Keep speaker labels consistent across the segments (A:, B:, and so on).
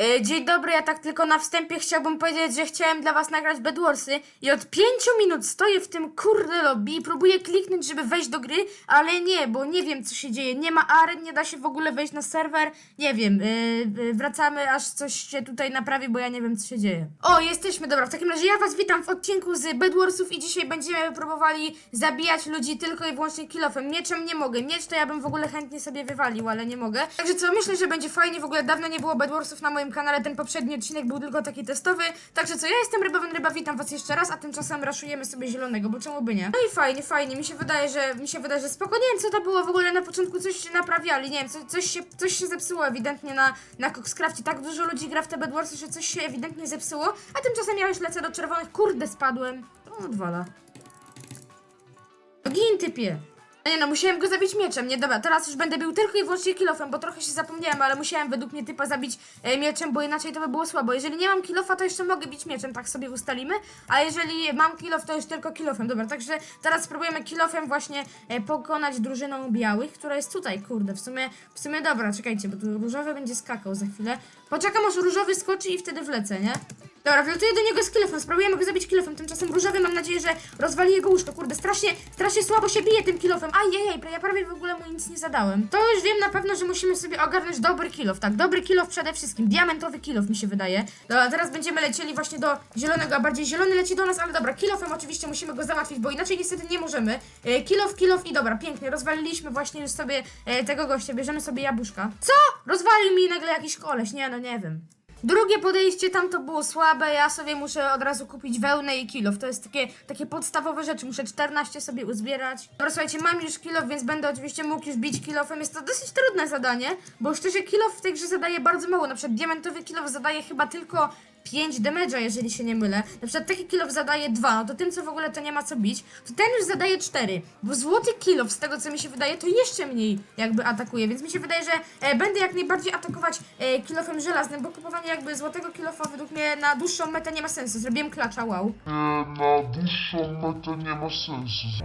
A: E, Dzień dobry, ja tak tylko na wstępie chciałbym powiedzieć, że chciałem dla was nagrać Bedwarsy i od 5 minut stoję w tym kurde lobby i próbuję kliknąć, żeby wejść do gry, ale nie, bo nie wiem co się dzieje, nie ma aren, nie da się w ogóle wejść na serwer, nie wiem, e, wracamy aż coś się tutaj naprawi, bo ja nie wiem co się dzieje. O, jesteśmy, dobra, w takim razie ja was witam w odcinku z Bedwarsów i dzisiaj będziemy próbowali zabijać ludzi tylko i wyłącznie kilofem. Mieczem nie mogę, miecz to ja bym w ogóle chętnie sobie wywalił, ale nie mogę. Także co, myślę, że będzie fajnie, w ogóle dawno nie było Bedwarsów na moim kanale, ten poprzedni odcinek był tylko taki testowy. Także co, ja jestem Rybowen Ryba, witam was jeszcze raz, a tymczasem raszujemy sobie zielonego, bo czemu by nie? No i fajnie, fajnie, mi się wydaje, że mi się wydaje, że spoko. Nie wiem co to było w ogóle na początku, coś się naprawiali, nie wiem, co, coś, się, coś się zepsuło ewidentnie na, na Coxcrafcie. Tak dużo ludzi gra w te Bedwarsy, że coś się ewidentnie zepsuło, a tymczasem ja już lecę do czerwonych, kurde spadłem. O, odwala. No Gin typie. No Nie no, musiałem go zabić mieczem, nie dobra, teraz już będę bił tylko i wyłącznie kilofem, bo trochę się zapomniałem, ale musiałem według mnie typa zabić e, mieczem, bo inaczej to by było słabo. Jeżeli nie mam kilofa, to jeszcze mogę bić mieczem, tak sobie ustalimy, a jeżeli mam kilof, to już tylko kilofem, dobra, także teraz spróbujemy kilofem właśnie e, pokonać drużyną białych, która jest tutaj, kurde, w sumie, w sumie dobra, czekajcie, bo tu różowy będzie skakał za chwilę. Poczekam aż różowy skoczy i wtedy wlecę, nie? Dobra, wlatuję do niego z kilofem, spróbujemy go zabić kilofem. Tymczasem różowy mam nadzieję, że rozwali jego łóżko. Kurde, strasznie, strasznie słabo się bije tym kilofem. Ajajaj, ja prawie w ogóle mu nic nie zadałem. To już wiem na pewno, że musimy sobie ogarnąć dobry kilof, tak? Dobry kilof przede wszystkim. Diamentowy kilof mi się wydaje. Dobra, teraz będziemy lecieli właśnie do zielonego, a bardziej zielony leci do nas, ale dobra, kilofem oczywiście musimy go załatwić, bo inaczej niestety nie możemy. E, kilof, kilof i dobra, pięknie, rozwaliliśmy właśnie już sobie e, tego gościa, bierzemy sobie jabłuszka. Co? Rozwalił mi nagle jakiś koleś, nie no, nie wiem. Drugie podejście tam to było słabe, ja sobie muszę od razu kupić wełnę i kilof. To jest takie, takie podstawowe rzeczy, muszę 14 sobie uzbierać. Dobra, słuchajcie, mam już kilof, więc będę oczywiście mógł już bić kilofem. Jest to dosyć trudne zadanie, bo szczerze kilof w tej grze zadaje bardzo mało. Na przykład diamentowy kilof zadaje chyba tylko 5 damage'a, jeżeli się nie mylę. Na przykład taki kilof zadaje 2, no to tym, co w ogóle to nie ma co bić, to ten już zadaje 4. Bo złoty kilof, z tego co mi się wydaje, to jeszcze mniej jakby atakuje, więc mi się wydaje, że e, będę jak najbardziej atakować e, kilofem żelaznym, bo kupowanie jakby złotego kilofa według mnie na dłuższą metę nie ma sensu. Zrobiłem klacza, wow.
B: E, na dłuższą metę nie ma sensu.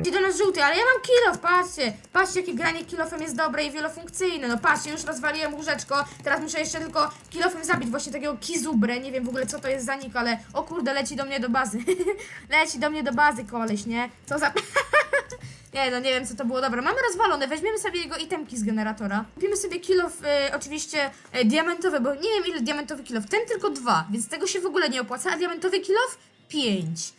A: Idzie do nas żółty, ale ja mam kilof, patrzcie. Patrzcie, jakie granie kilofem jest dobre i wielofunkcyjne. No patrzcie, już rozwaliłem łóżeczko. Teraz muszę jeszcze tylko kilofem zabić właśnie takiego kizubrę. Nie wiem w ogóle co to jest za nick, ale o kurde, leci do mnie do bazy. leci do mnie do bazy koleś, nie? Co za... Nie no, nie wiem co to było. Dobra, mamy rozwalone, weźmiemy sobie jego itemki z generatora. Kupimy sobie kilof, e, oczywiście e, diamentowy, bo nie wiem ile diamentowy kilof. Ten tylko dwa, więc tego się w ogóle nie opłaca, a diamentowy kilof pięć.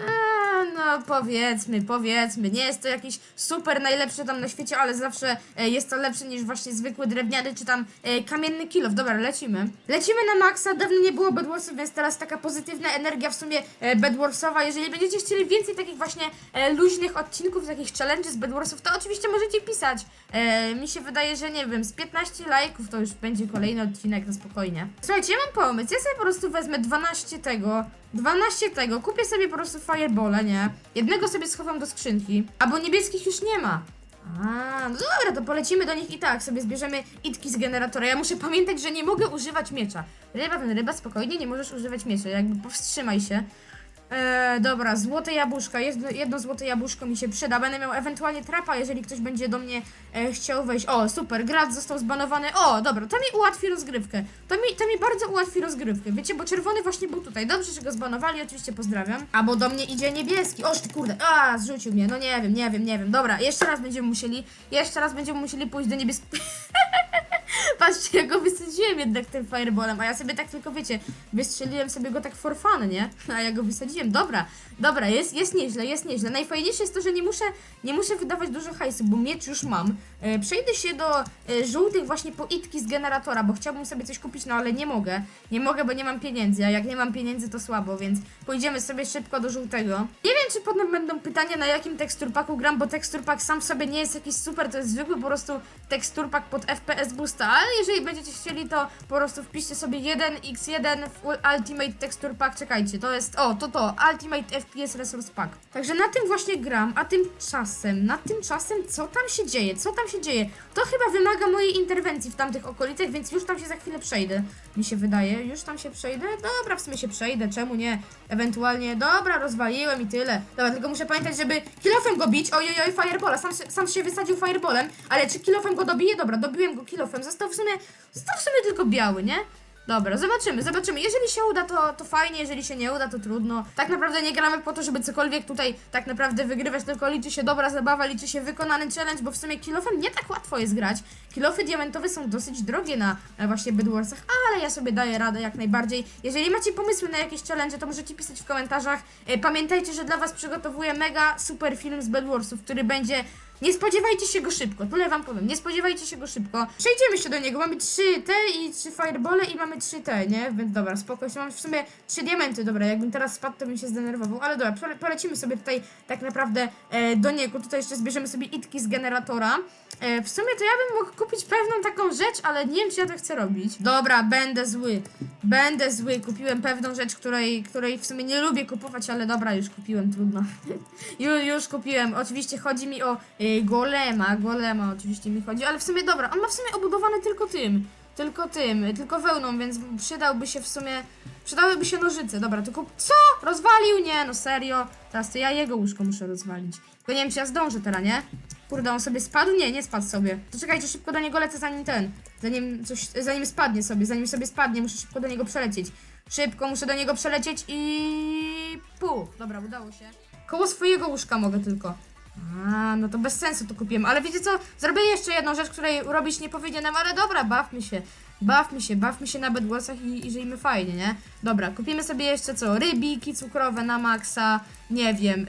A: A, powiedzmy, powiedzmy, nie jest to jakiś super najlepszy tam na świecie, ale zawsze e, jest to lepszy niż właśnie zwykły drewniany czy tam e, kamienny kilof. Dobra, lecimy. Lecimy na maksa, dawno nie było Bedwarsów, więc teraz taka pozytywna energia w sumie e, Bedwarsowa. Jeżeli będziecie chcieli więcej takich właśnie e, luźnych odcinków, takich challenge z Bedwarsów, to oczywiście możecie pisać. E, mi się wydaje, że nie wiem, z 15 lajków to już będzie kolejny odcinek na spokojnie. Słuchajcie, ja mam pomysł, ja sobie po prostu wezmę 12 tego, 12 tego, kupię sobie po prostu fireballa, nie? Jednego sobie schowam do skrzynki, a bo niebieskich już nie ma. A, no dobra, to polecimy do nich i tak, sobie zbierzemy itki z generatora. Ja muszę pamiętać, że nie mogę używać miecza. Ryba, ten ryba, spokojnie, nie możesz używać miecza, jakby powstrzymaj się. Eee, dobra, złote jabłuszka. Jedno, jedno złote jabłuszko mi się przyda. Będę miał ewentualnie trapa, jeżeli ktoś będzie do mnie e, chciał wejść. O, super, grad został zbanowany. O, dobra, to mi ułatwi rozgrywkę. To mi, to mi bardzo ułatwi rozgrywkę. Wiecie, bo czerwony właśnie był tutaj. Dobrze, że go zbanowali, oczywiście pozdrawiam. A bo do mnie idzie niebieski. Oż ty kurde, a, zrzucił mnie. No nie wiem, nie wiem, nie wiem. Dobra, jeszcze raz będziemy musieli, jeszcze raz będziemy musieli pójść do niebieskiego. Patrzcie, ja go wysadziłem jednak tym fireballem, a ja sobie tak tylko, wiecie, wystrzeliłem sobie go tak for fun, nie? A ja go wysadziłem. Dobra, dobra, jest, jest nieźle, jest nieźle. Najfajniejsze jest to, że nie muszę, nie muszę wydawać dużo hajsu, bo miecz już mam. E, przejdę się do e, żółtych właśnie po itki z generatora, bo chciałbym sobie coś kupić, no ale nie mogę. Nie mogę, bo nie mam pieniędzy, a jak nie mam pieniędzy, to słabo, więc pójdziemy sobie szybko do żółtego. Nie wiem, czy potem będą pytania, na jakim teksturpaku gram, bo teksturpak sam w sobie nie jest jakiś super, to jest zwykły po prostu teksturpak pod FPS boosta, ale jeżeli będziecie chcieli, to po prostu wpiszcie sobie 1x1 w Ultimate Texture Pack. Czekajcie, to jest, o, to to, Ultimate FPS Resource Pack. Także na tym właśnie gram, a tymczasem, na tymczasem, co tam się dzieje, co tam się dzieje? To chyba wymaga mojej interwencji w tamtych okolicach, więc już tam się za chwilę przejdę. Mi się wydaje, już tam się przejdę? Dobra, w sumie się przejdę, czemu nie? Ewentualnie, dobra, rozwaliłem i tyle. Dobra, tylko muszę pamiętać, żeby kilofem go bić. Oj, oj, oj, firebola, sam, sam się wysadził fireballem, ale czy kilofem go dobiję? Dobra, dobiłem go kilofem, został w sumie, został w sumie tylko biały, nie? Dobra, zobaczymy, zobaczymy. Jeżeli się uda, to, to fajnie, jeżeli się nie uda, to trudno. Tak naprawdę nie gramy po to, żeby cokolwiek tutaj tak naprawdę wygrywać, tylko liczy się dobra zabawa, liczy się wykonany challenge, bo w sumie kilofem nie tak łatwo jest grać. Kilofy diamentowe są dosyć drogie na właśnie Bedwarsach, ale ja sobie daję radę jak najbardziej. Jeżeli macie pomysły na jakieś challenge, to możecie pisać w komentarzach. E, Pamiętajcie, że dla was przygotowuję mega super film z Bedwarsów, który będzie nie spodziewajcie się go szybko, tyle wam powiem. Nie spodziewajcie się go szybko. Przejdziemy się do niego. Mamy 3 T i 3 firebole i mamy 3 T, nie? Więc dobra, spoko. Jeszcze Mam w sumie 3 diamenty, dobra. Jakbym teraz spadł, to bym się zdenerwował. Ale dobra, pole- polecimy sobie tutaj tak naprawdę e, do niego. Tutaj jeszcze zbierzemy sobie itki z generatora. E, w sumie to ja bym mógł kupić pewną taką rzecz, ale nie wiem, czy ja to chcę robić. Dobra, będę zły. Będę zły. Kupiłem pewną rzecz, której, której w sumie nie lubię kupować, ale dobra, już kupiłem, trudno. Ju, już kupiłem. Oczywiście chodzi mi o y, golema. Golema oczywiście mi chodzi, ale w sumie dobra, on ma w sumie obudowane tylko tym. Tylko tym, tylko wełną, więc przydałby się w sumie. Przydałyby się nożyce. Dobra, tylko. Co? Rozwalił? Nie, no serio. Teraz to ja jego łóżko muszę rozwalić. Tylko nie wiem, czy ja zdążę teraz, nie? Kurde, on sobie spadł? Nie, nie spadł sobie. To czekajcie, szybko do niego lecę, zanim ten. Zanim coś. Zanim spadnie sobie, zanim sobie spadnie, muszę szybko do niego przelecieć. Szybko muszę do niego przelecieć i. Puf. Dobra, udało się. Koło swojego łóżka mogę tylko. A, no to bez sensu to kupiłem. Ale wiecie co? Zrobię jeszcze jedną rzecz, której robić nie powinienem, ale dobra, bawmy się. Bawmy się, bawmy się na bedwasach i, i żyjmy fajnie, nie? Dobra, kupimy sobie jeszcze co? Rybiki cukrowe na maksa, nie wiem,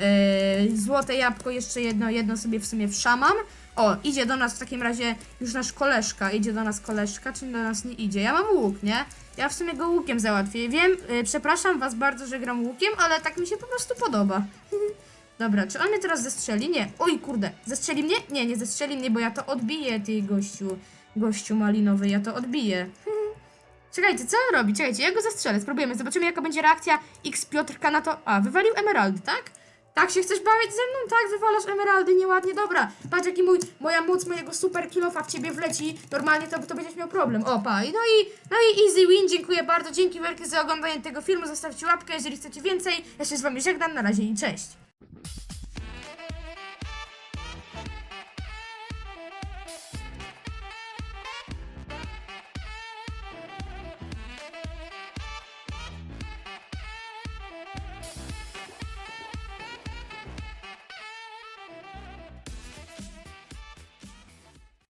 A: yy, złote jabłko jeszcze jedno, jedno sobie w sumie wszamam. O, idzie do nas w takim razie już nasz koleżka. Idzie do nas koleżka, czy do nas nie idzie? Ja mam łuk, nie? Ja w sumie go łukiem załatwię. Wiem, yy, przepraszam was bardzo, że gram łukiem, ale tak mi się po prostu podoba. Dobra, czy on mnie teraz zestrzeli? Nie. Oj, kurde. Zestrzeli mnie? Nie, nie zestrzeli mnie, bo ja to odbiję, ty gościu. Gościu malinowy, ja to odbiję. Czekajcie, co on robi? Czekajcie, ja go zastrzelę. Spróbujemy, zobaczymy jaka będzie reakcja X Piotrka na to. A, wywalił emeraldy, tak? Tak się chcesz bawić ze mną? Tak, wywalasz emeraldy, nieładnie, dobra. Patrz jaki mój, moja moc mojego super kilofa w ciebie wleci. Normalnie to, to będziesz miał problem. O, pa. I No i, no i easy win, dziękuję bardzo. Dzięki wielkie za oglądanie tego filmu. Zostawcie łapkę, jeżeli chcecie więcej. Ja się z wami żegnam, na razie i cześć.